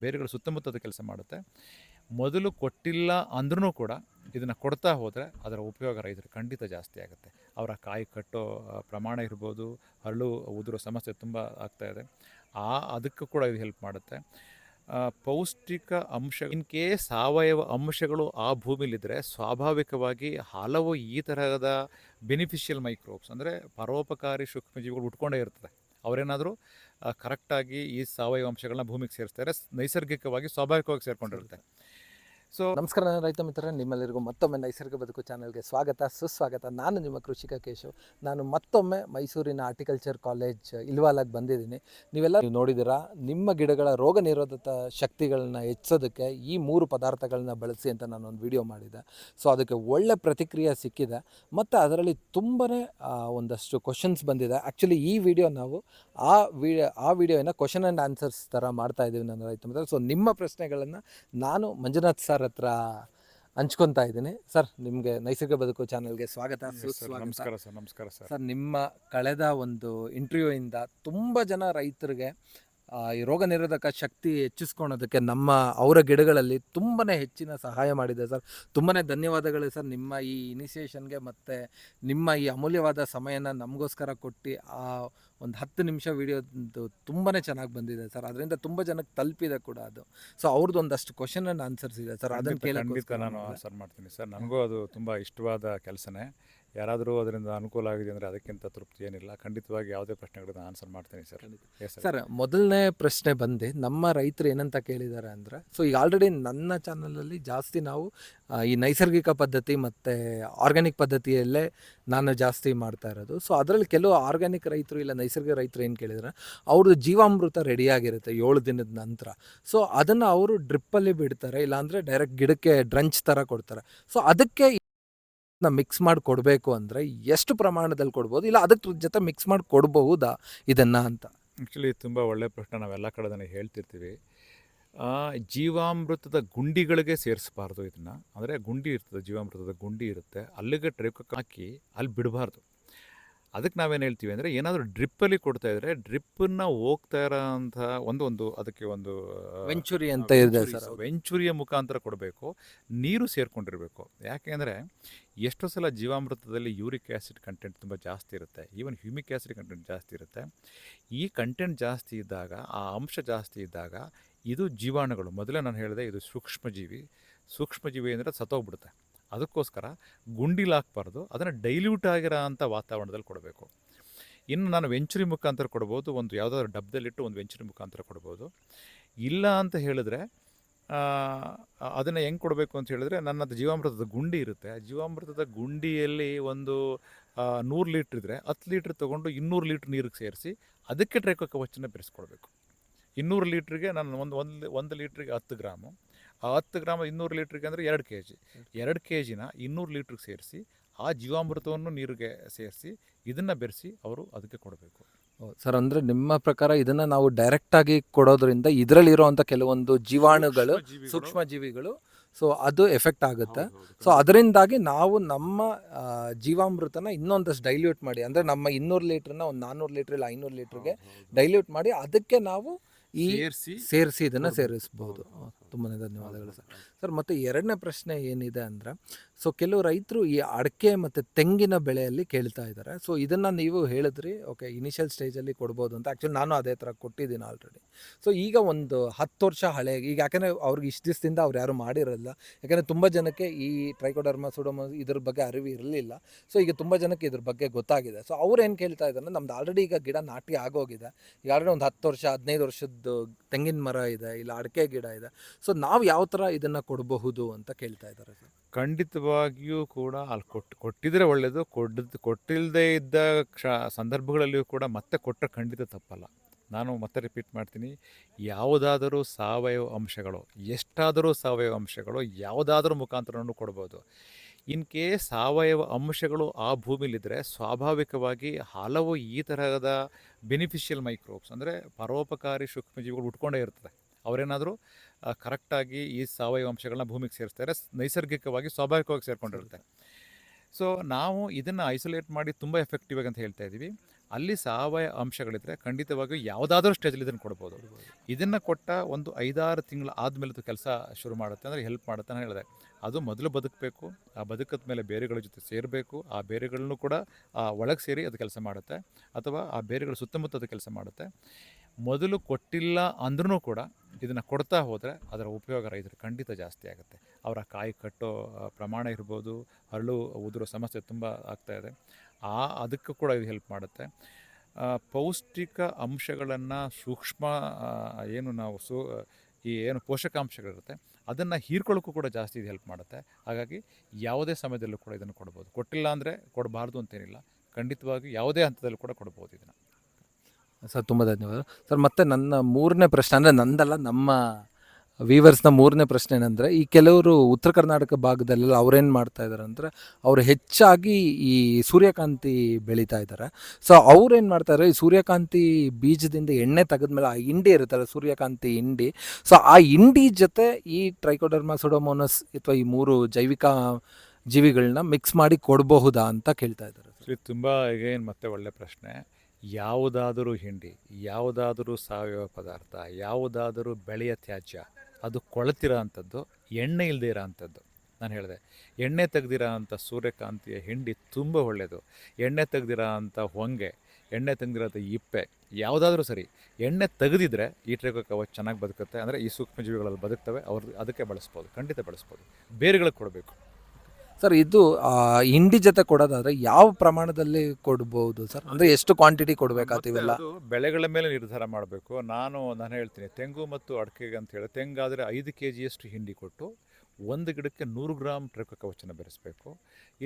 ಬೇರುಗಳು ಸುತ್ತಮುತ್ತದ ಕೆಲಸ ಮಾಡುತ್ತೆ. ಮೊದಲು ಕೊಟ್ಟಿಲ್ಲ ಅಂದ್ರೂ ಕೂಡ ಇದನ್ನು ಕೊಡ್ತಾ ಹೋದರೆ ಅದರ ಉಪಯೋಗ ರೈತರು ಖಂಡಿತ ಜಾಸ್ತಿ ಆಗುತ್ತೆ. ಅವರ ಕಾಯಿ ಕಟ್ಟೋ ಪ್ರಮಾಣ ಇರ್ಬೋದು, ಹರಳು ಉದುರೋ ಸಮಸ್ಯೆ ತುಂಬ ಇದೆ. ಆ, ಅದಕ್ಕೂ ಕೂಡ ಇದು ಹೆಲ್ಪ್ ಮಾಡುತ್ತೆ. ಪೌಷ್ಟಿಕ ಅಂಶ, ಇನ್ ಕೇಸ್ ಸಾವಯವ ಅಂಶಗಳು ಆ ಭೂಮಿಲಿದ್ದರೆ ಸ್ವಾಭಾವಿಕವಾಗಿ ಹಲವು ಈ ತರಹದ ಬೆನಿಫಿಷಿಯಲ್ ಮೈಕ್ರೋಬ್ಸ್ ಅಂದರೆ ಪರೋಪಕಾರಿ ಸೂಕ್ಷ್ಮಜೀವಿಗಳು ಉಟ್ಕೊಂಡೇ ಇರ್ತದೆ. ಅವರೇನಾದರೂ ಕರೆಕ್ಟಾಗಿ ಈ ಸಾವಯವ ಅಂಶಗಳನ್ನ ಭೂಮಿಗೆ ಸೇರಿಸ್ತಾರೆ. ನೈಸರ್ಗಿಕವಾಗಿ ಸ್ವಾಭಾವಿಕವಾಗಿ ಸೇರ್ಕೊಂಡಿರುತ್ತೆ. ಸೊ ನಮಸ್ಕಾರ ನಾನು ರೈತ ಮಿತ್ರರೇ, ನಿಮ್ಮೆಲ್ಲರಿಗೂ ಮತ್ತೊಮ್ಮೆ ನೈಸರ್ಗ ಬದುಕು ಚಾನಲ್ಗೆ ಸ್ವಾಗತ. ಸುಸ್ವಾಗತ. ನಾನು ನಿಮ್ಮ ಕೃಷಿಕ ಕೇಶವ್ ನಾನು ಮತ್ತೊಮ್ಮೆ ಮೈಸೂರಿನ ಆರ್ಟಿಕಲ್ಚರ್ ಕಾಲೇಜ್ ಇಲ್ವಾಲಾಗಿ ಬಂದಿದ್ದೀನಿ. ನೀವೆಲ್ಲ ನೀವು ನೋಡಿದ್ದೀರಾ, ನಿಮ್ಮ ಗಿಡಗಳ ರೋಗ ನಿರೋಧಕ ಶಕ್ತಿಗಳನ್ನ ಹೆಚ್ಚೋದಕ್ಕೆ ಈ ಮೂರು ಪದಾರ್ಥಗಳನ್ನ ಬಳಸಿ ಅಂತ ನಾನು ಒಂದು ವಿಡಿಯೋ ಮಾಡಿದೆ. ಸೊ ಅದಕ್ಕೆ ಒಳ್ಳೆ ಪ್ರತಿಕ್ರಿಯೆ ಸಿಕ್ಕಿದೆ. ಮತ್ತು ಅದರಲ್ಲಿ ತುಂಬಾ ಒಂದಷ್ಟು ಕ್ವಶನ್ಸ್ ಬಂದಿದೆ. ಆ್ಯಕ್ಚುಲಿ ಈ ವಿಡಿಯೋ ನಾವು ಆ ವಿಡಿಯೋ ಆ ವಿಡಿಯೋನ ಕ್ವಶನ್ ಆ್ಯಂಡ್ ಆನ್ಸರ್ಸ್ ಥರ ಮಾಡ್ತಾ ಇದ್ದೀವಿ ನನ್ನ ರೈತ ಮಿತ್ರ ಸೊ ನಿಮ್ಮ ಪ್ರಶ್ನೆಗಳನ್ನು ನಾನು ಮಂಜುನಾಥ್ ಸರ್ ಹತ್ರ ಹಂಚ್ಕೊತಾ ಇದ್ದೀನಿ. ಸರ್ ನಿಮಗೆ ನೈಸರ್ಗಿಕ ಬದುಕು ಚಾನಲ್ಗೆ ಸ್ವಾಗತ. ಸುಸ್ವಾಗತ. ನಮಸ್ಕಾರ ಸರ್ ನಮಸ್ಕಾರ ಸರ್. ಸರ್ ನಿಮ್ಮ ಕಳೆದ ಒಂದು ಇಂಟರ್ವ್ಯೂ ಇಂದ ತುಂಬ ಜನ ರೈತರಿಗೆ ಆ, ಈ ರೋಗ ನಿರೋಧಕ ಶಕ್ತಿ ಹೆಚ್ಚಿಸ್ಕೊಳೋದಕ್ಕೆ ನಮ್ಮ ಅವರ ಗಿಡಗಳಲ್ಲಿ ತುಂಬಾ ಹೆಚ್ಚಿನ ಸಹಾಯ ಮಾಡಿದೆ ಸರ್. ತುಂಬಾ ಧನ್ಯವಾದಗಳು ಸರ್ ನಿಮ್ಮ ಈ ಇನಿಷಿಯೇಷನ್ಗೆ ಮತ್ತು ನಿಮ್ಮ ಈ ಅಮೂಲ್ಯವಾದ ಸಮಯನ ನಮಗೋಸ್ಕರ ಕೊಟ್ಟು ಆ ಒಂದು ಹತ್ತು ನಿಮಿಷ ವಿಡಿಯೋದು ತುಂಬಾ ಚೆನ್ನಾಗಿ ಬಂದಿದೆ ಸರ್. ಅದರಿಂದ ತುಂಬ ಜನಕ್ಕೆ ತಲುಪಿದೆ ಕೂಡ ಅದು. ಸೊ ಅವ್ರದ್ದು ಒಂದಷ್ಟು ಕ್ವಶನ್ ಆ್ಯಂಡ್ ಆನ್ಸರ್ಸ್ ಇದೆ ಸರ್. ಅದನ್ನು ಖಂಡಿತ ನಾನು ಆನ್ಸರ್ ಮಾಡ್ತೀನಿ ಸರ್. ನನಗೂ ಅದು ತುಂಬ ಇಷ್ಟವಾದ ಕೆಲಸನೇ. ಯಾರಾದರೂ ಅದರಿಂದ ಅನುಕೂಲ ಆಗಿದೆ ಅಂದರೆ ಅದಕ್ಕಿಂತ ತೃಪ್ತಿ ಏನಿಲ್ಲ. ಖಂಡಿತವಾಗಿ ಯಾವುದೇ ಪ್ರಶ್ನೆಗಳನ್ನ ಆನ್ಸರ್ ಮಾಡ್ತೀನಿ ಸರ್. ಎಸ್ ಸರ್ ಸರ್ ಮೊದಲನೇ ಪ್ರಶ್ನೆ ಬಂದು. ನಮ್ಮ ರೈತರು ಏನಂತ ಕೇಳಿದ್ದಾರೆ ಅಂದರೆ ಸೊ ಈಗ ಆಲ್ರೆಡಿ ನನ್ನ ಚಾನಲಲ್ಲಿ ಜಾಸ್ತಿ ನಾವು ಈ ನೈಸರ್ಗಿಕ ಪದ್ಧತಿ ಮತ್ತು ಆರ್ಗ್ಯಾನಿಕ್ ಪದ್ಧತಿಯಲ್ಲೇ ನಾನು ಜಾಸ್ತಿ ಮಾಡ್ತಾ ಇರೋದು. ಸೊ ಅದರಲ್ಲಿ ಕೆಲವು ಆರ್ಗ್ಯಾನಿಕ್ ರೈತರು ಇಲ್ಲ ನೈಸರ್ಗಿಕ ರೈತರು ಏನು ಕೇಳಿದ್ರೆ ಅವ್ರದ್ದು ಜೀವಾಮೃತ ರೆಡಿಯಾಗಿರುತ್ತೆ ಏಳು ದಿನದ ನಂತರ. ಸೊ ಅದನ್ನು ಅವರು ಡ್ರಿಪ್ಪಲ್ಲಿ ಬಿಡ್ತಾರೆ, ಇಲ್ಲಾಂದರೆ ಡೈರೆಕ್ಟ್ ಗಿಡಕ್ಕೆ ಡ್ರಂಚ್ ಥರ ಕೊಡ್ತಾರೆ. ಸೊ ಅದಕ್ಕೆ ಮಿಕ್ಸ್ ಮಾಡಿ ಕೊಡಬೇಕು ಅಂದರೆ ಎಷ್ಟು ಪ್ರಮಾಣದಲ್ಲಿ ಕೊಡ್ಬೋದು, ಇಲ್ಲ ಅದಕ್ಕೆ ಜೊತೆ ಮಿಕ್ಸ್ ಮಾಡಿ ಕೊಡಬಹುದಾ ಇದನ್ನು ಅಂತ? ಆ್ಯಕ್ಚುಲಿ ತುಂಬ ಒಳ್ಳೆಯ ಪ್ರಶ್ನೆ ನಾವೆಲ್ಲ ಕಡೆ ನನಗೆ ಹೇಳ್ತಿರ್ತೀವಿ. ಜೀವಾಮೃತದ ಗುಂಡಿಗಳಿಗೆ ಸೇರಿಸಬಾರ್ದು ಇದನ್ನು. ಅಂದರೆ ಗುಂಡಿ ಇರ್ತದೆ, ಜೀವಾಮೃತದ ಗುಂಡಿ ಇರುತ್ತೆ. ಅಲ್ಲಿಗೆ ಟ್ರಿಪ್ ಹಾಕಿ, ಅಲ್ಲಿ ಬಿಡಬಾರ್ದು. ಅದಕ್ಕೆ ನಾವೇನು ಹೇಳ್ತೀವಿ ಅಂದರೆ ಏನಾದರೂ ಡ್ರಿಪ್ಪಲ್ಲಿ ಕೊಡ್ತಾ ಇದ್ರೆ ಡ್ರಿಪ್ಪನ್ನು ಹೋಗ್ತಾ ಇರೋಂಥ ಒಂದು ಒಂದು ಅದಕ್ಕೆ ಒಂದು ವೆಂಚುರಿ ಅಂತ ಇದೆ ಸರ್ ವೆಂಚುರಿಯ ಮುಖಾಂತರ ಕೊಡಬೇಕು ನೀರು ಸೇರಿಕೊಂಡಿರಬೇಕು. ಯಾಕೆ ಅಂದರೆ ಎಷ್ಟೋ ಸಲ ಜೀವಾಮೃತದಲ್ಲಿ ಯೂರಿಕ್ ಆ್ಯಸಿಡ್ ಕಂಟೆಂಟ್ ತುಂಬ ಜಾಸ್ತಿ ಇರುತ್ತೆ ಈವನ್ ಹ್ಯೂಮಿಕ್ ಆ್ಯಸಿಡ್ ಕಂಟೆಂಟ್ ಜಾಸ್ತಿ ಇರುತ್ತೆ. ಈ ಕಂಟೆಂಟ್ ಜಾಸ್ತಿ ಇದ್ದಾಗ ಆ ಅಂಶ ಜಾಸ್ತಿ ಇದ್ದಾಗ ಇದು ಜೀವಾಣುಗಳು. ಮೊದಲೇ ನಾನು ಹೇಳಿದೆ ಇದು ಸೂಕ್ಷ್ಮಜೀವಿ. ಸೂಕ್ಷ್ಮಜೀವಿ ಅಂದರೆ ಸತ್ತೋಗ್ಬಿಡುತ್ತೆ. ಅದಕ್ಕೋಸ್ಕರ ಗುಂಡಿಲಿ ಹಾಕ್ಬಾರ್ದು ಅದನ್ನು ಡೈಲ್ಯೂಟ್ ಆಗಿರೋ ಅಂಥ ವಾತಾವರಣದಲ್ಲಿ ಕೊಡಬೇಕು. ಇನ್ನು ನಾನು ವೆಂಚುರಿ ಮುಖಾಂತರ ಕೊಡ್ಬೋದು, ಒಂದು ಯಾವುದಾದ್ರು ಡಬ್ಬದಲ್ಲಿಟ್ಟು ಒಂದು ವೆಂಚುರಿ ಮುಖಾಂತರ ಕೊಡ್ಬೋದು. ಇಲ್ಲ ಅಂತ ಹೇಳಿದ್ರೆ ಅದನ್ನು ಹೆಂಗೆ ಕೊಡಬೇಕು ಅಂತ ಹೇಳಿದ್ರೆ, ನನ್ನ ಜೀವಾಮೃತದ ಗುಂಡಿ ಇರುತ್ತೆ. ಜೀವಾಮೃತದ ಗುಂಡಿಯಲ್ಲಿ ಒಂದು ನೂರು ಲೀಟ್ರ್ ಇದ್ದರೆ ಹತ್ತು ಲೀಟ್ರ್ ತೊಗೊಂಡು ಇನ್ನೂರು ಲೀಟ್ರ್ ನೀರಿಗೆ ಸೇರಿಸಿ ಅದಕ್ಕೆ ಟ್ರೈಕೋ ಕವಚನ ಬೆರೆಸ್ಕೊಡ್ಬೇಕು. ಇನ್ನೂರು ಲೀಟ್ರಿಗೆ ನಾನು ಒಂದು ಒಂದು ಒಂದು ಲೀಟ್ರಿಗೆ ಹತ್ತು ಗ್ರಾಮು. ಆ ಹತ್ತು ಗ್ರಾಮ ಇನ್ನೂರು ಲೀಟ್ರಿಗೆ ಅಂದರೆ ಎರಡು ಕೆ ಜಿ. ಎರಡು ಕೆ ಜಿನ ಇನ್ನೂರು ಲೀಟ್ರಿಗೆ ಸೇರಿಸಿ ಆ ಜೀವಾಮೃತವನ್ನು ನೀರಿಗೆ ಸೇರಿಸಿ ಇದನ್ನು ಬೆರೆಸಿ ಅವರು ಅದಕ್ಕೆ ಕೊಡಬೇಕು. ಸರ್ ಅಂದರೆ ನಿಮ್ಮ ಪ್ರಕಾರ ಇದನ್ನು ನಾವು ಡೈರೆಕ್ಟಾಗಿ ಕೊಡೋದ್ರಿಂದ ಇದರಲ್ಲಿರುವಂಥ ಕೆಲವೊಂದು ಜೀವಾಣುಗಳು ಸೂಕ್ಷ್ಮ ಜೀವಿಗಳು. ಸೊ ಅದು ಎಫೆಕ್ಟ್ ಆಗುತ್ತೆ. ಸೊ ಅದರಿಂದಾಗಿ ನಾವು ನಮ್ಮ ಜೀವಾಮೃತನ ಇನ್ನೊಂದಷ್ಟು ಡೈಲ್ಯೂಟ್ ಮಾಡಿ ಅಂದರೆ ನಮ್ಮ ಇನ್ನೂರು ಲೀಟ್ರನ್ನ ಒಂದು ನಾನ್ನೂರು ಲೀಟ್ರ್ ಇಲ್ಲ ಐನೂರು ಲೀಟ್ರಿಗೆ ಡೈಲ್ಯೂಟ್ ಮಾಡಿ ಅದಕ್ಕೆ ನಾವು ಈ ಸೇರಿಸಿ ಸೇರಿಸಿ ಇದನ್ನು ಸೇರಿಸ್ಬೋದು. ತುಂಬಾ ಧನ್ಯವಾದಗಳು ಸರ್. ಸರ್ ಮತ್ತು ಎರಡನೇ ಪ್ರಶ್ನೆ ಏನಿದೆ ಅಂದರೆ ಸೊ ಕೆಲವು ರೈತರು ಈ ಅಡಿಕೆ ಮತ್ತು ತೆಂಗಿನ ಬೆಳೆಯಲ್ಲಿ ಕೇಳ್ತಾ ಇದ್ದಾರೆ. ಸೊ ಇದನ್ನು ನೀವು ಹೇಳಿದ್ರಿ ಓಕೆ ಇನಿಷಿಯಲ್ ಸ್ಟೇಜಲ್ಲಿ ಕೊಡ್ಬೋದು ಅಂತ. ಆ್ಯಕ್ಚುಲಿ ನಾನು ಅದೇ ಥರ ಕೊಟ್ಟಿದ್ದೀನಿ ಆಲ್ರೆಡಿ ಸೊ ಈಗ ಒಂದು ಹತ್ತು ವರ್ಷ ಹಳೆ, ಈಗ ಯಾಕೆಂದರೆ ಅವ್ರಿಗೆ ಇಷ್ಟು ದಿವಸದಿಂದ ಅವ್ರು ಯಾರು ಮಾಡಿರಲ್ಲ. ಯಾಕಂದರೆ ತುಂಬ ಜನಕ್ಕೆ ಈ ಟ್ರೈಕೋಡರ್ಮ ಸುಡೋಮ ಇದ್ರ ಬಗ್ಗೆ ಅರಿವು ಇರಲಿಲ್ಲ. ಸೊ ಈಗ ತುಂಬ ಜನಕ್ಕೆ ಇದ್ರ ಬಗ್ಗೆ ಗೊತ್ತಾಗಿದೆ. ಸೊ ಅವ್ರು ಏನು ಕೇಳ್ತಾ ಇದ್ದಾರೆ ನಮ್ದು ಆಲ್ರೆಡಿ ಈಗ ಗಿಡ ನಾಟಿ ಆಗೋಗಿದೆ. ಈಗ ಆಲ್ರೆಡಿ ಒಂದು ಹತ್ತು ವರ್ಷ, ಹದಿನೈದು ವರ್ಷದ್ದು ತೆಂಗಿನ ಮರ ಇದೆ, ಇಲ್ಲ ಅಡಿಕೆ ಗಿಡ ಇದೆ. ಸೊ ನಾವು ಯಾವ ಥರ ಇದನ್ನು ಕೊಡಬಹುದು ಅಂತ ಕೇಳ್ತಾ ಇದ್ದಾರೆ ಸರ್? ಖಂಡಿತವಾಗಿಯೂ ಕೂಡ ಅಲ್ಲಿ ಕೊಟ್ಟು ಕೊಟ್ಟಿದ್ರೆ ಒಳ್ಳೆಯದು ಕೊಡ್ದು ಕೊಟ್ಟಿಲ್ಲದೆ ಇದ್ದ ಕ್ಷ, ಸಂದರ್ಭಗಳಲ್ಲಿಯೂ ಕೂಡ ಮತ್ತೆ ಕೊಟ್ಟರೆ ಖಂಡಿತ ತಪ್ಪಲ್ಲ. ನಾನು ಮತ್ತೆ ರಿಪೀಟ್ ಮಾಡ್ತೀನಿ, ಯಾವುದಾದರೂ ಸಾವಯವ ಅಂಶಗಳು, ಎಷ್ಟಾದರೂ ಸಾವಯವ ಅಂಶಗಳು, ಯಾವುದಾದರೂ ಮುಖಾಂತರವನ್ನು ಕೊಡ್ಬೋದು. ಇನ್ ಕೇಸ್ ಸಾವಯವ ಅಂಶಗಳು ಆ ಭೂಮಿಲಿದ್ದರೆ ಸ್ವಾಭಾವಿಕವಾಗಿ ಹಲವು ಈ ತರಹದ ಬೆನಿಫಿಷಿಯಲ್ ಮೈಕ್ರೋಬ್ಸ್ ಅಂದರೆ ಪರೋಪಕಾರಿ ಸೂಕ್ಷ್ಮಜೀವಿಗಳು ಉಟ್ಕೊಂಡೇ ಇರ್ತದೆ. ಅವರೇನಾದರೂ ಕರೆಕ್ಟಾಗಿ ಈ ಸಾವಯವ ಅಂಶಗಳನ್ನ ಭೂಮಿಗೆ ಸೇರಿಸ್ತಾರೆ. ನೈಸರ್ಗಿಕವಾಗಿ ಸ್ವಾಭಾವಿಕವಾಗಿ ಸೇರಿಕೊಂಡಿರುತ್ತೆ. ಸೊ ನಾವು ಇದನ್ನು ಐಸೋಲೇಟ್ ಮಾಡಿ ತುಂಬ ಎಫೆಕ್ಟಿವ್ ಆಗಿ ಅಂತ ಹೇಳ್ತಾ ಇದ್ದೀವಿ ಅಲ್ಲಿ ಸಾವಯವ ಅಂಶಗಳಿದ್ರೆ ಖಂಡಿತವಾಗಿಯೂ ಯಾವುದಾದ್ರೂ ಸ್ಟೇಜಲ್ಲಿ ಇದನ್ನು ಕೊಡ್ಬೋದು. ಇದನ್ನು ಕೊಟ್ಟ ಒಂದು ಐದಾರು ತಿಂಗಳು ಆದಮೇಲೆ ಅದು ಕೆಲಸ ಶುರು ಮಾಡುತ್ತೆ ಅಂದರೆ ಹೆಲ್ಪ್ ಮಾಡುತ್ತೆ ಅಂತ ಹೇಳಿದೆ. ಅದು ಮೊದಲು ಬದುಕಬೇಕು ಆ ಬದುಕದ ಮೇಲೆ ಬೇರೆಗಳ ಜೊತೆ ಸೇರಬೇಕು ಆ ಬೇರೆಗಳನ್ನು ಕೂಡ ಆ ಒಳಗೆ ಸೇರಿ ಅದು ಕೆಲಸ ಮಾಡುತ್ತೆ. ಅಥವಾ ಆ ಬೇರೆಗಳ ಸುತ್ತಮುತ್ತ ಅದು ಕೆಲಸ ಮಾಡುತ್ತೆ. ಮೊದಲು ಕೊಟ್ಟಿಲ್ಲ ಅಂದ್ರೂ ಕೂಡ ಇದನ್ನು ಕೊಡ್ತಾ ಹೋದರೆ ಅದರ ಉಪಯೋಗ ರೈತರು ಖಂಡಿತ ಜಾಸ್ತಿ ಆಗುತ್ತೆ. ಅವರ ಕಾಯಿ ಕಟ್ಟೋ ಪ್ರಮಾಣ ಇರ್ಬೋದು, ಹರಳು ಉದುರೋ ಸಮಸ್ಯೆ ತುಂಬ ಆಗ್ತಾ ಇದೆ. ಆ, ಅದಕ್ಕೂ ಕೂಡ ಇದು ಹೆಲ್ಪ್ ಮಾಡುತ್ತೆ. ಪೌಷ್ಟಿಕ ಅಂಶಗಳನ್ನು ಸೂಕ್ಷ್ಮ ಏನು ನಾವು ಸೂ, ಈ ಏನು ಪೋಷಕಾಂಶಗಳಿರುತ್ತೆ, ಅದನ್ನು ಹೀರ್ಕೊಳ್ಳೋಕ್ಕೂ ಕೂಡ ಜಾಸ್ತಿ ಇದು ಹೆಲ್ಪ್ ಮಾಡುತ್ತೆ. ಹಾಗಾಗಿ ಯಾವುದೇ ಸಮಯದಲ್ಲೂ ಕೂಡ ಇದನ್ನು ಕೊಡ್ಬೋದು. ಕೊಟ್ಟಿಲ್ಲ ಅಂದರೆ ಕೊಡಬಾರ್ದು ಅಂತೇನಿಲ್ಲ. ಖಂಡಿತವಾಗಿ ಯಾವುದೇ ಹಂತದಲ್ಲೂ ಕೂಡ ಕೊಡ್ಬೋದು ಇದನ್ನು. ಸರ್, ತುಂಬ ಧನ್ಯವಾದ. ಸರ್, ಮತ್ತೆ ನನ್ನ ಮೂರನೇ ಪ್ರಶ್ನೆ ಅಂದರೆ ನಂದಲ್ಲ, ನಮ್ಮ ವೀವರ್ಸ್ನ ಮೂರನೇ ಪ್ರಶ್ನೆ ಏನಂದರೆ, ಈ ಕೆಲವರು ಉತ್ತರ ಕರ್ನಾಟಕ ಭಾಗದಲ್ಲೆಲ್ಲ ಅವ್ರೇನು ಮಾಡ್ತಾ ಇದ್ದಾರೆ ಅಂದರೆ, ಅವರು ಹೆಚ್ಚಾಗಿ ಈ ಸೂರ್ಯಕಾಂತಿ ಬೆಳೀತಾ ಇದ್ದಾರೆ ಸೊ ಅವ್ರೇನು ಮಾಡ್ತಾರೆ ಈ ಸೂರ್ಯಕಾಂತಿ ಬೀಜದಿಂದ ಎಣ್ಣೆ ತೆಗೆದ್ಮೇಲೆ ಆ ಹಿಂಡಿ ಇರುತ್ತಲ್ಲ, ಸೂರ್ಯಕಾಂತಿ ಹಿಂಡಿ. ಸೊ ಆ ಹಿಂಡಿ ಜೊತೆ ಈ ಟ್ರೈಕೋಡರ್ಮಾ ಸುಡೋಮೋನಸ್ ಅಥವಾ ಈ ಮೂರು ಜೈವಿಕ ಜೀವಿಗಳನ್ನ ಮಿಕ್ಸ್ ಮಾಡಿ ಕೊಡಬಹುದಾ ಅಂತ ಕೇಳ್ತಾ ಇದ್ದಾರೆ ಇದು ತುಂಬ ಏನು ಮತ್ತೆ ಒಳ್ಳೆ ಪ್ರಶ್ನೆ. ಯಾವುದಾದರೂ ಹಿಂಡಿ, ಯಾವುದಾದರೂ ಸಾವಯವ ಪದಾರ್ಥ, ಯಾವುದಾದರೂ ಬೆಳೆಯ ತ್ಯಾಜ್ಯ, ಅದು ಕೊಳತಿರೋ ಅಂಥದ್ದು, ಎಣ್ಣೆ ಇಲ್ಲದೆ ಇರೋ ಅಂಥದ್ದು. ನಾನು ಹೇಳಿದೆ, ಎಣ್ಣೆ ತೆಗ್ದಿರೋ ಅಂಥ ಸೂರ್ಯಕಾಂತಿಯ ಹಿಂಡಿ ತುಂಬ ಒಳ್ಳೆಯದು. ಎಣ್ಣೆ ತೆಗ್ದಿರೋ ಅಂಥ ಹೊಂಗೆ, ಎಣ್ಣೆ ತೆಗೆದಿರೋಂಥ ಇಪ್ಪೆ, ಯಾವುದಾದ್ರೂ ಸರಿ, ಎಣ್ಣೆ ತೆಗೆದಿದ್ರೆ ಈ ಟ್ರೇಕ ಕವಚ ಚೆನ್ನಾಗಿ ಬದುಕುತ್ತೆ. ಅಂದರೆ ಈ ಸೂಕ್ಷ್ಮಜೀವಿಗಳಲ್ಲಿ ಬದುಕ್ತವೆ ಅವ್ರದ್ದು ಅದಕ್ಕೆ ಬಳಸ್ಬೋದು, ಖಂಡಿತ ಬಳಸ್ಬೋದು. ಬೇರುಗಳಿಗೆ ಕೊಡಬೇಕು. ಸರ್ ಇದು ಹಿಂಡಿ ಜೊತೆ ಕೊಡೋದಾದ್ರೆ ಯಾವ ಪ್ರಮಾಣದಲ್ಲಿ ಕೊಡ್ಬೋದು ಸರ್? ಅಂದ್ರೆ ಎಷ್ಟು ಕ್ವಾಂಟಿಟಿ ಕೊಡ್ಬೇಕಾಗ್ತಿವೆಲ್ಲ ಅದು ಬೆಳೆಗಳ ಮೇಲೆ ನಿರ್ಧಾರ ಮಾಡಬೇಕು. ನಾನು ನಾನು ಹೇಳ್ತೀನಿ ತೆಂಗು ಮತ್ತು ಅಡಿಕೆಗೆ ಅಂತ ಹೇಳಿ ತೆಂಗಾದರೆ ಐದು ಕೆ ಜಿಯಷ್ಟು ಹಿಂಡಿ ಕೊಟ್ಟು ಒಂದು ಗಿಡಕ್ಕೆ ನೂರು ಗ್ರಾಮ್ ಟ್ರಕ ಕವಚನ ಬೆರೆಸಬೇಕು.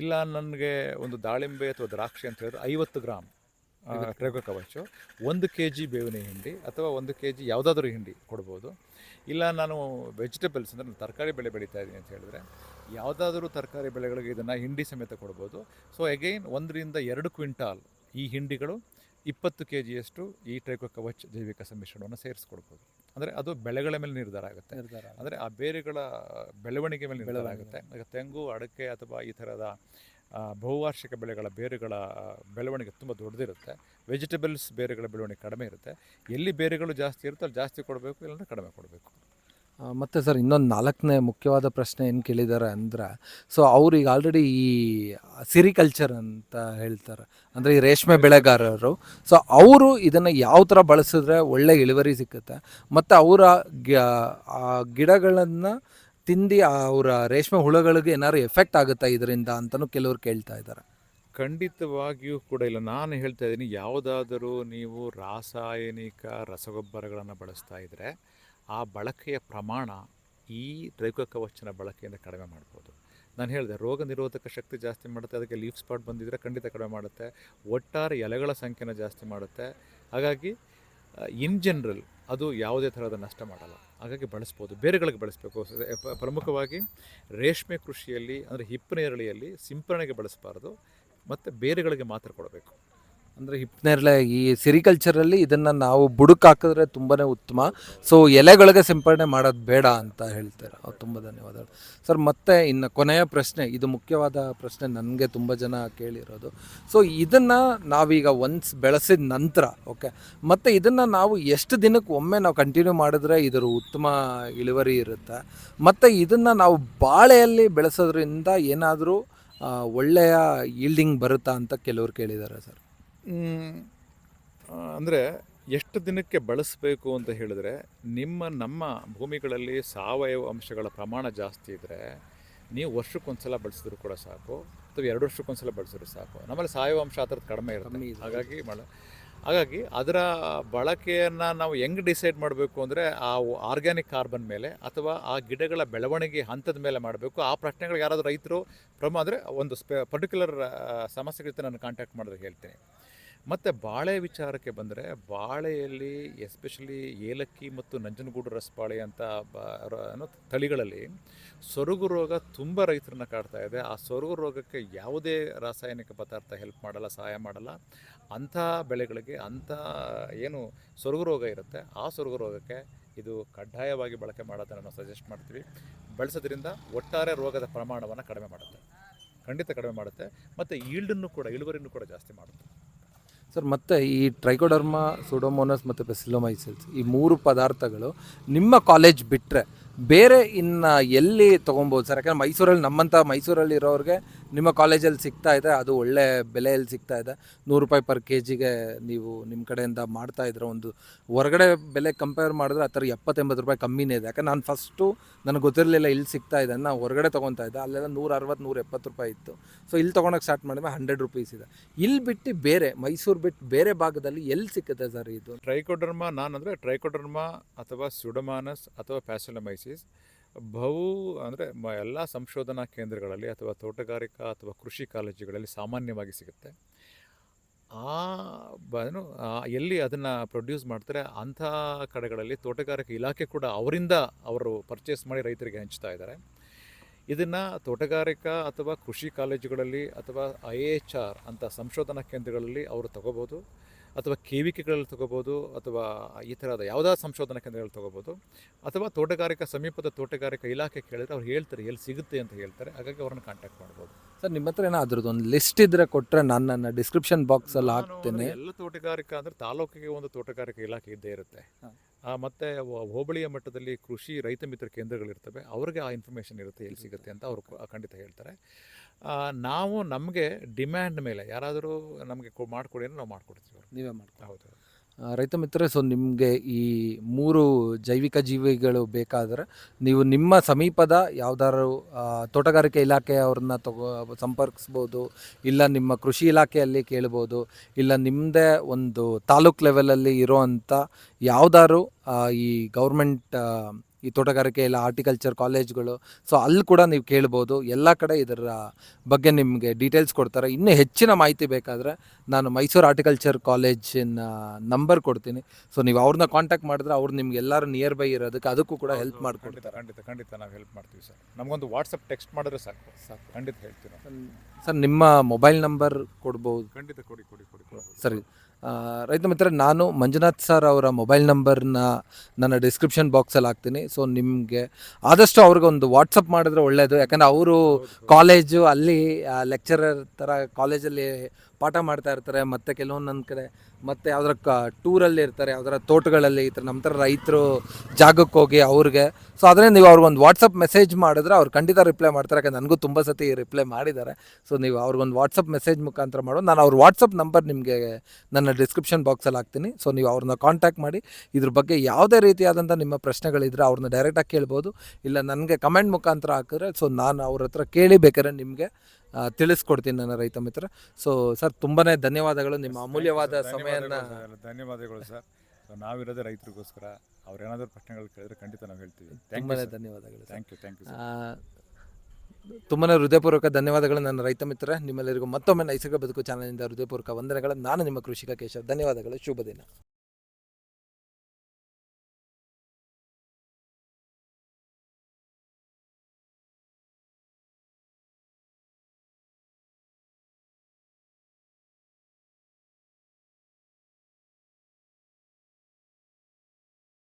ಇಲ್ಲ ನನಗೆ ಒಂದು ದಾಳಿಂಬೆ ಅಥವಾ ದ್ರಾಕ್ಷಿ ಅಂತ ಹೇಳಿದ್ರೆ ಐವತ್ತು ಗ್ರಾಮ್ ಟ್ರಕ ಕವಚು ಒಂದು ಕೆ ಜಿ ಬೇವಿನ ಹಿಂಡಿ ಅಥವಾ ಒಂದು ಕೆ ಜಿ ಯಾವುದಾದ್ರೂ ಹಿಂಡಿ ಕೊಡ್ಬೋದು. ಇಲ್ಲ ನಾನು ವೆಜಿಟೇಬಲ್ಸ್ ಅಂದರೆ ನಾನು ತರಕಾರಿ ಬೆಳೆ ಬೆಳೀತಾ ಇದ್ದೀನಿ ಅಂತ ಹೇಳಿದ್ರೆ ಯಾವುದಾದ್ರೂ ತರಕಾರಿ ಬೆಳೆಗಳಿಗೆ ಇದನ್ನು ಹಿಂಡಿ ಸಮೇತ ಕೊಡ್ಬೋದು. ಸೊ ಅಗೈನ್ ಒಂದರಿಂದ ಎರಡು ಕ್ವಿಂಟಾಲ್ ಈ ಹಿಂಡಿಗಳು ಇಪ್ಪತ್ತು ಕೆ ಜಿಯಷ್ಟು ಈ ಟ್ರೈಕೋ ಕವಚ್ ಜೈವಿಕ ಸಮ್ಮಿಶ್ರಣವನ್ನು ಸೇರಿಸ್ಕೊಡ್ಬೋದು. ಅಂದರೆ ಅದು ಬೆಳೆಗಳ ಮೇಲೆ ನಿರ್ಧಾರ ಆಗುತ್ತೆ. ಅಂದರೆ ಆ ಬೇರುಗಳ ಬೆಳವಣಿಗೆ ಮೇಲೆ ನಿರ್ಧಾರ ಆಗುತ್ತೆ. ಈಗ ತೆಂಗು ಅಡಕೆ ಅಥವಾ ಈ ಥರದ ಬಹುವಾರ್ಷಿಕ ಬೆಳೆಗಳ ಬೇರುಗಳ ಬೆಳವಣಿಗೆ ತುಂಬ ದೊಡ್ಡದಿರುತ್ತೆ. ವೆಜಿಟೇಬಲ್ಸ್ ಬೇರುಗಳ ಬೆಳವಣಿಗೆ ಕಡಿಮೆ ಇರುತ್ತೆ. ಎಲ್ಲಿ ಬೇರುಗಳು ಜಾಸ್ತಿ ಇರುತ್ತೋ ಅಲ್ಲಿ ಜಾಸ್ತಿ ಕೊಡಬೇಕು ಇಲ್ಲಾಂದರೆ ಕಡಿಮೆ ಕೊಡಬೇಕು. ಮತ್ತೆ ಸರ್, ಇನ್ನೊಂದು ನಾಲ್ಕನೇ ಮುಖ್ಯವಾದ ಪ್ರಶ್ನೆ ಏನು ಕೇಳಿದ್ದಾರೆ ಅಂದ್ರೆ ಸೊ ಅವ್ರಿಗೆ ಆಲ್ರೆಡಿ ಈ ಸಿರಿಕಲ್ಚರ್ ಅಂತ ಹೇಳ್ತಾರೆ. ಅಂದರೆ ಈ ರೇಷ್ಮೆ ಬೆಳೆಗಾರರು. ಸೊ ಅವರು ಇದನ್ನು ಯಾವ ಥರ ಬಳಸಿದ್ರೆ ಒಳ್ಳೆ ಇಳುವರಿ ಸಿಕ್ಕುತ್ತೆ. ಮತ್ತು ಅವರ ಗಿಡಗಳನ್ನು ತಿಂದು ಅವರ ರೇಷ್ಮೆ ಹುಳುಗಳಿಗೆ ಏನಾದ್ರು ಎಫೆಕ್ಟ್ ಆಗುತ್ತಾ ಇದರಿಂದ ಅಂತಲೂ ಕೆಲವರು ಕೇಳ್ತಾ ಇದ್ದಾರೆ. ಖಂಡಿತವಾಗಿಯೂ ಕೂಡ ಇಲ್ಲ. ನಾನು ಹೇಳ್ತಾ ಇದ್ದೀನಿ, ಯಾವುದಾದರೂ ನೀವು ರಾಸಾಯನಿಕ ರಸಗೊಬ್ಬರಗಳನ್ನು ಬಳಸ್ತಾ ಇದ್ದರೆ ಆ ಬಳಕೆಯ ಪ್ರಮಾಣ ಈ ಡ್ರೈಕೋ ಕವಚನ ಬಳಕೆಯಿಂದ ಕಡಿಮೆ ಮಾಡ್ಬೋದು. ನಾನು ಹೇಳಿದೆ, ರೋಗ ನಿರೋಧಕ ಶಕ್ತಿ ಜಾಸ್ತಿ ಮಾಡುತ್ತೆ, ಅದಕ್ಕೆ ಲೀಫ್ ಸ್ಪಾಟ್ ಬಂದಿದ್ದರೆ ಖಂಡಿತ ಕಡಿಮೆ ಮಾಡುತ್ತೆ, ಒಟ್ಟಾರೆ ಎಲೆಗಳ ಸಂಖ್ಯೆನ ಜಾಸ್ತಿ ಮಾಡುತ್ತೆ. ಹಾಗಾಗಿ ಇನ್ ಜನರಲ್ ಅದು ಯಾವುದೇ ಥರದ ನಷ್ಟ ಮಾಡಲ್ಲ. ಹಾಗಾಗಿ ಬಳಸ್ಬೋದು, ಬೇರೆಗಳಿಗೆ ಬಳಸಬೇಕು. ಪ್ರಮುಖವಾಗಿ ರೇಷ್ಮೆ ಕೃಷಿಯಲ್ಲಿ, ಅಂದರೆ ಹಿಪ್ಪನೇರಳಿಯಲ್ಲಿ ಸಿಂಪರಣೆಗೆ ಬಳಸಬಾರ್ದು, ಮತ್ತು ಬೇರೆಗಳಿಗೆ ಮಾತ್ರ ಕೊಡಬೇಕು. ಅಂದರೆ ಹಿಪ್ನೇರಳೆ ಈ ಸಿರಿಕಲ್ಚರಲ್ಲಿ ಇದನ್ನು ನಾವು ಬುಡಕ್ಕೆ ಹಾಕಿದ್ರೆ ತುಂಬಾ ಉತ್ತಮ. ಸೊ ಎಲೆಗಳಿಗೆ ಸಿಂಪಡಣೆ ಮಾಡೋದು ಬೇಡ ಅಂತ ಹೇಳ್ತಾರೆ. ತುಂಬ ಧನ್ಯವಾದಗಳು. ಸರ್ ಮತ್ತೆ ಇನ್ನು ಕೊನೆಯ ಪ್ರಶ್ನೆ, ಇದು ಮುಖ್ಯವಾದ ಪ್ರಶ್ನೆ ನನಗೆ ತುಂಬ ಜನ ಕೇಳಿರೋದು. ಸೊ ಇದನ್ನು ನಾವೀಗ ಒನ್ಸ್ ಬೆಳೆಸಿದ ನಂತರ ಓಕೆ ಮತ್ತು ಇದನ್ನು ನಾವು ಎಷ್ಟು ದಿನಕ್ಕೆ ಒಮ್ಮೆ ನಾವು ಕಂಟಿನ್ಯೂ ಮಾಡಿದ್ರೆ ಇದರ ಉತ್ತಮ ಇಳುವರಿ ಇರುತ್ತೆ. ಮತ್ತು ಇದನ್ನು ನಾವು ಬಾಳೆಯಲ್ಲಿ ಬೆಳೆಸೋದ್ರಿಂದ ಏನಾದರೂ ಒಳ್ಳೆಯ ಈಲ್ಡಿಂಗ್ ಬರುತ್ತಾ ಅಂತ ಕೆಲವರು ಕೇಳಿದ್ದಾರೆ ಸರ್ ಅಂದರೆ ಎಷ್ಟು ದಿನಕ್ಕೆ ಬಳಸಬೇಕು ಅಂತ ಹೇಳಿದ್ರೆ ನಿಮ್ಮ ನಮ್ಮ ಭೂಮಿಗಳಲ್ಲಿ ಸಾವಯವ ಅಂಶಗಳ ಪ್ರಮಾಣ ಜಾಸ್ತಿ ಇದ್ದರೆ ನೀವು ವರ್ಷಕ್ಕೊಂದ್ಸಲ ಬಳಸಿದ್ರು ಕೂಡ ಸಾಕು ಅಥವಾ ಎರಡು ವರ್ಷಕ್ಕೊಂದ್ಸಲ ಬಳಸಿದ್ರು ಸಾಕು. ನಮ್ಮಲ್ಲಿ ಸಾವಯವ ಅಂಶ ಆ ಥರದ್ದು ಕಡಿಮೆ ಇರುತ್ತೆ. ಹಾಗಾಗಿ ಮಳೆ ಹಾಗಾಗಿ ಅದರ ಬಳಕೆಯನ್ನು ನಾವು ಹೆಂಗೆ ಡಿಸೈಡ್ ಮಾಡಬೇಕು ಅಂದರೆ ಆ ಆರ್ಗ್ಯಾನಿಕ್ ಕಾರ್ಬನ್ ಮೇಲೆ ಅಥವಾ ಆ ಗಿಡಗಳ ಬೆಳವಣಿಗೆ ಹಂತದ ಮೇಲೆ ಮಾಡಬೇಕು. ಆ ಪ್ರಶ್ನೆಗಳಿಗೆ ಯಾರಾದರೂ ರೈತರು ಪ್ರಮ ಅಂದರೆ ಒಂದು ಸ್ಪೆ ಪರ್ಟಿಕ್ಯುಲರ್ ಸಮಸ್ಯೆ ಜೊತೆ ನಾನು ಕಾಂಟ್ಯಾಕ್ಟ್ ಮಾಡಿದ್ರೆ ಹೇಳ್ತೀನಿ. ಮತ್ತು ಬಾಳೆ ವಿಚಾರಕ್ಕೆ ಬಂದರೆ ಬಾಳೆಯಲ್ಲಿ ಎಸ್ಪೆಷಲಿ ಏಲಕ್ಕಿ ಮತ್ತು ನಂಜನಗೂಡು ರಸಬಾಳೆ ಅಂತ ತಳಿಗಳಲ್ಲಿ ಸೊರಗು ರೋಗ ತುಂಬ ರೈತರನ್ನ ಕಾಡ್ತಾ ಇದೆ. ಆ ಸೊರಗು ರೋಗಕ್ಕೆ ಯಾವುದೇ ರಾಸಾಯನಿಕ ಪದಾರ್ಥ ಹೆಲ್ಪ್ ಮಾಡಲ್ಲ, ಸಹಾಯ ಮಾಡಲ್ಲ. ಅಂಥ ಬೆಳೆಗಳಿಗೆ ಅಂಥ ಏನು ಸೊರಗು ರೋಗ ಇರುತ್ತೆ, ಆ ಸೊರಗು ರೋಗಕ್ಕೆ ಇದು ಕಡ್ಡಾಯವಾಗಿ ಬಳಕೆ ಮಾಡೋದನ್ನು ನಾವು ಸಜೆಸ್ಟ್ ಮಾಡ್ತೀವಿ. ಬಳಸೋದ್ರಿಂದ ಒಟ್ಟಾರೆ ರೋಗದ ಪ್ರಮಾಣವನ್ನು ಕಡಿಮೆ ಮಾಡುತ್ತೆ. ಖಂಡಿತ ಕಡಿಮೆ ಮಾಡುತ್ತೆ. ಮತ್ತು ಈಲ್ಡನ್ನು ಕೂಡ, ಇಳುವರಿನೂ ಕೂಡ ಜಾಸ್ತಿ ಮಾಡುತ್ತೆ. ಸರ್ ಮತ್ತೆ ಈ ಟ್ರೈಕೋಡರ್ಮಾ ಸೋಡೋಮೋನಸ್ ಮತ್ತು ಪೆಸಿಲೋಮೈಸಿಲ್ಸ್ ಈ ಮೂರು ಪದಾರ್ಥಗಳು ನಿಮ್ಮ ಕಾಲೇಜ್ ಬಿಟ್ಟರೆ ಬೇರೆ ಇನ್ನು ಎಲ್ಲಿ ತೊಗೊಬೋದು? ಸರ್, ಯಾಕಂದ್ರೆ ಮೈಸೂರಲ್ಲಿ ನಮ್ಮಂಥ ಮೈಸೂರಲ್ಲಿ ಇರೋರಿಗೆ ನಿಮ್ಮ ಕಾಲೇಜಲ್ಲಿ ಸಿಗ್ತಾ ಇದೆ, ಅದು ಒಳ್ಳೆ ಬೆಲೆಯಲ್ಲಿ ಸಿಗ್ತಾ ಇದೆ. ನೂರು ರೂಪಾಯಿ ಪರ್ ಕೆ ಜಿಗೆ ನೀವು ನಿಮ್ಮ ಕಡೆಯಿಂದ ಮಾಡ್ತಾ ಇದ್ರೆ ಒಂದು ಹೊರಗಡೆ ಬೆಲೆ ಕಂಪೇರ್ ಮಾಡಿದ್ರೆ ಆ ಥರ ಎಪ್ಪತ್ತೆಂಬತ್ತು ರೂಪಾಯಿ ಕಮ್ಮಿನೇ ಇದೆ. ಯಾಕಂದ್ರೆ ನಾನು ಫಸ್ಟು ನನಗೆ ಗೊತ್ತಿರಲಿಲ್ಲ ಇಲ್ಲಿ ಸಿಗ್ತಾ ಇದೆ ನಾನು ಹೊರಗಡೆ ತೊಗೊತಾ ಇದ್ದೆ. ಅಲ್ಲೆಲ್ಲ ನೂರ ಅರವತ್ತು, ನೂರ ಎಪ್ಪತ್ತು ರೂಪಾಯಿ ಇತ್ತು. ಸೊ ಇಲ್ಲಿ ತೊಗೊಳಕ್ಕೆ ಸ್ಟಾರ್ಟ್ ಮಾಡಿದ್ರೆ ಹಂಡ್ರೆಡ್ ರುಪೀಸ್ ಇದೆ. ಇಲ್ಲಿ ಬಿಟ್ಟು ಬೇರೆ, ಮೈಸೂರು ಬಿಟ್ಟು ಬೇರೆ ಭಾಗದಲ್ಲಿ ಎಲ್ಲಿ ಸಿಕ್ಕುತ್ತೆ ಸರ್ ಇದು? ಟ್ರೈಕೋಡರ್ಮಾ ಅಂದರೆ ಟ್ರೈಕೋಡರ್ಮಾ ಅಥವಾ ಸುಡಮಾನಸ್ ಅಥವಾ ಪ್ಯಾಸಿಲಮೈಸಿಸ್ ಬಹು ಅಂದರೆ ಎಲ್ಲ ಸಂಶೋಧನಾ ಕೇಂದ್ರಗಳಲ್ಲಿ ಅಥವಾ ತೋಟಗಾರಿಕಾ ಅಥವಾ ಕೃಷಿ ಕಾಲೇಜುಗಳಲ್ಲಿ ಸಾಮಾನ್ಯವಾಗಿ ಸಿಗುತ್ತೆ. ಆ ಆ ಎಲ್ಲಿ ಅದನ್ನು ಪ್ರೊಡ್ಯೂಸ್ ಮಾಡ್ತಾರೆ ಅಂಥ ಕಡೆಗಳಲ್ಲಿ ತೋಟಗಾರಿಕೆ ಇಲಾಖೆ ಕೂಡ ಅವರಿಂದ ಅವರು ಪರ್ಚೇಸ್ ಮಾಡಿ ರೈತರಿಗೆ ಹಂಚ್ತಾ ಇದ್ದಾರೆ. ಇದನ್ನು ತೋಟಗಾರಿಕಾ ಅಥವಾ ಕೃಷಿ ಕಾಲೇಜುಗಳಲ್ಲಿ ಅಥವಾ ಐ ಎಚ್ ಆರ್ ಅಂತ ಸಂಶೋಧನಾ ಕೇಂದ್ರಗಳಲ್ಲಿ ಅವರು ತಗೋಬೋದು. ಅಥವಾ ಕೆ ವಿ ಕೆಗಳಲ್ಲಿ ತಗೋಬೋದು ಅಥವಾ ಈ ಥರದ ಯಾವುದಾದ್ರು ಸಂಶೋಧನಾ ಕೇಂದ್ರಗಳಲ್ಲಿ ತೊಗೋಬೋದು ಅಥವಾ ತೋಟಗಾರಿಕಾ ಸಮೀಪದ ತೋಟಗಾರಿಕಾ ಇಲಾಖೆ ಕೇಳಿದ್ರೆ ಅವ್ರು ಹೇಳ್ತಾರೆ ಎಲ್ಲಿ ಸಿಗುತ್ತೆ ಅಂತ ಹೇಳ್ತಾರೆ. ಹಾಗಾಗಿ ಅವ್ರನ್ನ ಕಾಂಟ್ಯಾಕ್ಟ್ ಮಾಡ್ಬೋದು. ಸರ್ ನಿಮ್ಮ ಹತ್ರ ಏನೋ ಅದ್ರದ್ದು ಒಂದು ಲಿಸ್ಟ್ ಇದ್ರೆ ಕೊಟ್ಟರೆ ನಾನು ನನ್ನ ಡಿಸ್ಕ್ರಿಪ್ಷನ್ ಬಾಕ್ಸಲ್ಲಿ ಹಾಕ್ತೇನೆ. ಎಲ್ಲ ತೋಟಗಾರಿಕಾ ಅಂದರೆ ತಾಲೂಕಿಗೆ ಒಂದು ತೋಟಗಾರಿಕಾ ಇಲಾಖೆ ಇದ್ದೇ ಇರುತ್ತೆ. ಮತ್ತು ಹೋಬಳಿಯ ಮಟ್ಟದಲ್ಲಿ ಕೃಷಿ ರೈತ ಮಿತ್ರ ಕೇಂದ್ರಗಳಿರ್ತವೆ. ಅವ್ರಿಗೆ ಆ ಇನ್ಫಾರ್ಮೇಷನ್ ಇರುತ್ತೆ ಎಲ್ಲಿ ಸಿಗುತ್ತೆ ಅಂತ ಅವರು ಖಂಡಿತ ಹೇಳ್ತಾರೆ. ನಾವು ನಮಗೆ ಡಿಮ್ಯಾಂಡ್ ಮೇಲೆ ಯಾರಾದರೂ ನಮಗೆ ಮಾಡಿಕೊಡಿ ಅಂದರೆ ನಾವು ಮಾಡಿಕೊಡ್ತೀವಿ ಅವ್ರಿಗೆ. ನೀವೇ ಮಾಡ್ತೀವಿ ಹೌದು ಆ, ರೈತ ಮಿತ್ರರೇ ಸೊ ನಿಮಗೆ ಈ ಮೂರು ಜೈವಿಕ ಜೀವಿಗಳು ಬೇಕಾದರೆ ನೀವು ನಿಮ್ಮ ಸಮೀಪದ ಯಾವ್ದಾದ್ರು ತೋಟಗಾರಿಕೆ ತೋಟಗಾರಿಕೆ ಇಲಾಖೆಯವ್ರನ್ನ ತಗೋ ಸಂಪರ್ಕಿಸ್ಬೋದು ಇಲ್ಲ ನಿಮ್ಮ ಕೃಷಿ ಇಲಾಖೆಯಲ್ಲಿ ಕೇಳ್ಬೋದು ಇಲ್ಲ ನಿಮ್ಮದೇ ಒಂದು ತಾಲೂಕ್ ಲೆವೆಲಲ್ಲಿ ಇರೋವಂಥ ಯಾವ್ದಾದ್ರು ಆ, ಈ ಗೌರ್ಮೆಂಟ್ ಈ ತೋಟಗಾರಿಕೆ ಇಲ್ಲ ಆರ್ಟಿಕಲ್ಚರ್ ಕಾಲೇಜ್ಗಳು ಸೊ ಅಲ್ಲಿ ಕೂಡ ನೀವು ಕೇಳ್ಬೋದು. ಎಲ್ಲ ಕಡೆ ಇದರ ಬಗ್ಗೆ ನಿಮಗೆ ಡೀಟೇಲ್ಸ್ ಕೊಡ್ತಾರೆ. ಇನ್ನೂ ಹೆಚ್ಚಿನ ಮಾಹಿತಿ ಬೇಕಾದರೆ ನಾನು ಮೈಸೂರು ಆರ್ಟಿಕಲ್ಚರ್ ಕಾಲೇಜಿನ ನಂಬರ್ ಕೊಡ್ತೀನಿ. ಸೊ ನೀವು ಅವ್ರನ್ನ ಕಾಂಟ್ಯಾಕ್ಟ್ ಮಾಡಿದ್ರೆ ಅವ್ರು ನಿಮ್ಗೆ ಎಲ್ಲರೂ ನಿಯರ್ ಬೈ ಇರೋದಕ್ಕೆ ಅದಕ್ಕೂ ಕೂಡ ಹೆಲ್ಪ್ ಮಾಡ್ಕೊಡ್ತಾರೆ ಖಂಡಿತ ಖಂಡಿತ ನಾವು ಹೆಲ್ಪ್ ಮಾಡ್ತೀವಿ ಸರ್. ನಮಗೊಂದು ವಾಟ್ಸಪ್ ಟೆಕ್ಸ್ಟ್ ಮಾಡಿದ್ರೆ ಸಾಕು. ಸಾಕು. ಖಂಡಿತ ಹೇಳ್ತೀನಿ. ಸರ್ ನಿಮ್ಮ ಮೊಬೈಲ್ ನಂಬರ್ ಕೊಡ್ಬೋದು. ಖಂಡಿತ ಕೊಡಿ ಕೊಡಿ ಕೊಡಿ. ಸರಿ. ರೈತ ಮಿತ್ರ ನಾನು ಮಂಜುನಾಥ್ ಸರ್ ಅವರ ಮೊಬೈಲ್ ನಂಬರ್ನ ನನ್ನ ಡಿಸ್ಕ್ರಿಪ್ಷನ್ ಬಾಕ್ಸಲ್ಲಿ ಹಾಕ್ತೀನಿ. ಸೊ, ನಿಮಗೆ ಆದಷ್ಟು ಅವ್ರಿಗೆ ಒಂದು ವಾಟ್ಸಪ್ ಮಾಡಿದ್ರೆ ಒಳ್ಳೆಯದು ಯಾಕಂದರೆ ಅವರು ಕಾಲೇಜು, ಅಲ್ಲಿ ಲೆಕ್ಚರರ್ ಥರ ಕಾಲೇಜಲ್ಲಿ ಪಾಠ ಮಾಡ್ತಾ ಇರ್ತಾರೆ. ಮತ್ತು ಕೆಲವೊಂದೊಂದು ಕಡೆ ಮತ್ತು ಯಾವ್ದಾರ ಕ ಟೂರಲ್ಲಿ ಇರ್ತಾರೆ ಯಾವ್ದಾರ ತೋಟಗಳಲ್ಲಿ ಈ ಥರ ನಮ್ಮ ಥರ ರೈತರು ಜಾಗಕ್ಕೆ ಹೋಗಿ ಅವ್ರಿಗೆ. ಸೊ ಅದನ್ನೇ ನೀವು ಅವ್ರಿಗೊಂದು ವಾಟ್ಸಪ್ ಮೆಸೇಜ್ ಮಾಡಿದ್ರೆ ಅವ್ರು ಖಂಡಿತ ರಿಪ್ಲೈ ಮಾಡ್ತಾರೆ. ಯಾಕಂದ್ರೆ ನನಗೂ ತುಂಬ ಸತಿ ರಿಪ್ಲೈ ಮಾಡಿದ್ದಾರೆ. ಸೊ ನೀವು ಅವ್ರಿಗೊಂದು ವಾಟ್ಸಪ್ ಮೆಸೇಜ್ ಮುಖಾಂತರ ಮಾಡೋದು. ನಾನು ಅವ್ರ ವಾಟ್ಸಪ್ ನಂಬರ್ ನಿಮಗೆ ನನ್ನ ಡಿಸ್ಕ್ರಿಪ್ಷನ್ ಬಾಕ್ಸಲ್ಲಿ ಹಾಕ್ತೀನಿ. ಸೊ ನೀವು ಅವ್ರನ್ನ ಕಾಂಟ್ಯಾಕ್ಟ್ ಮಾಡಿ. ಇದ್ರ ಬಗ್ಗೆ ಯಾವುದೇ ರೀತಿಯಾದಂಥ ನಿಮ್ಮ ಪ್ರಶ್ನೆಗಳಿದ್ರೆ ಅವ್ರನ್ನ ಡೈರೆಕ್ಟಾಗಿ ಕೇಳ್ಬೋದು. ಇಲ್ಲ ನನಗೆ ಕಮೆಂಟ್ ಮುಖಾಂತರ ಹಾಕಿದ್ರೆ ಸೊ ನಾನು ಅವ್ರ ಹತ್ರ ಕೇಳಿ ಬೇಕಾದ್ರೆ ನಿಮಗೆ ತಿಳಿಸ್ಕೊಡ್ತೀನಿ ನನ್ನ ರೈತ ಮಿತ್ರ. ಸೊ ಸರ್ ತುಂಬಾ ಧನ್ಯವಾದಗಳು. ನಿಮ್ಮ ಅಮೂಲ್ಯವಾದ ಸಮಯನ ಧನ್ಯವಾದಗಳು ಸರ್, ಧನ್ಯವಾದಗಳು ಸರ್. ಸೊ ನಾವಿರೋದೇ ರೈತರಿಗೋಸ್ಕರ ಅವ್ರೇನಾದರೂ ಪ್ರಶ್ನೆಗಳು ಕೇಳಿದ್ರೆ ಖಂಡಿತ ನಾವು ಹೇಳ್ತೀವಿ. ತುಂಬಾ ಯು ಧನ್ಯವಾದಗಳು ಥ್ಯಾಂಕ್ ಯು ಥ್ಯಾಂಕ್ ಯು ತುಂಬಾ ಹೃದಯಪೂರ್ವಕ ಧನ್ಯವಾದಗಳು ನನ್ನ ರೈತ ಮಿತ್ರ ನಿಮ್ಮೆಲ್ಲರಿಗೂ ಮತ್ತೊಮ್ಮೆ ನೈಸರ್ಗಿಕ ಬದುಕು ಚಾನಲ್ನಿಂದ ಹೃದಯಪೂರ್ವಕ ವಂದನೆಗಳು. ನಾನು ನಿಮ್ಮ ಕೃಷಿಕ ಕೇಶವ್. ಧನ್ಯವಾದಗಳು. ಶುಭ ದಿನ.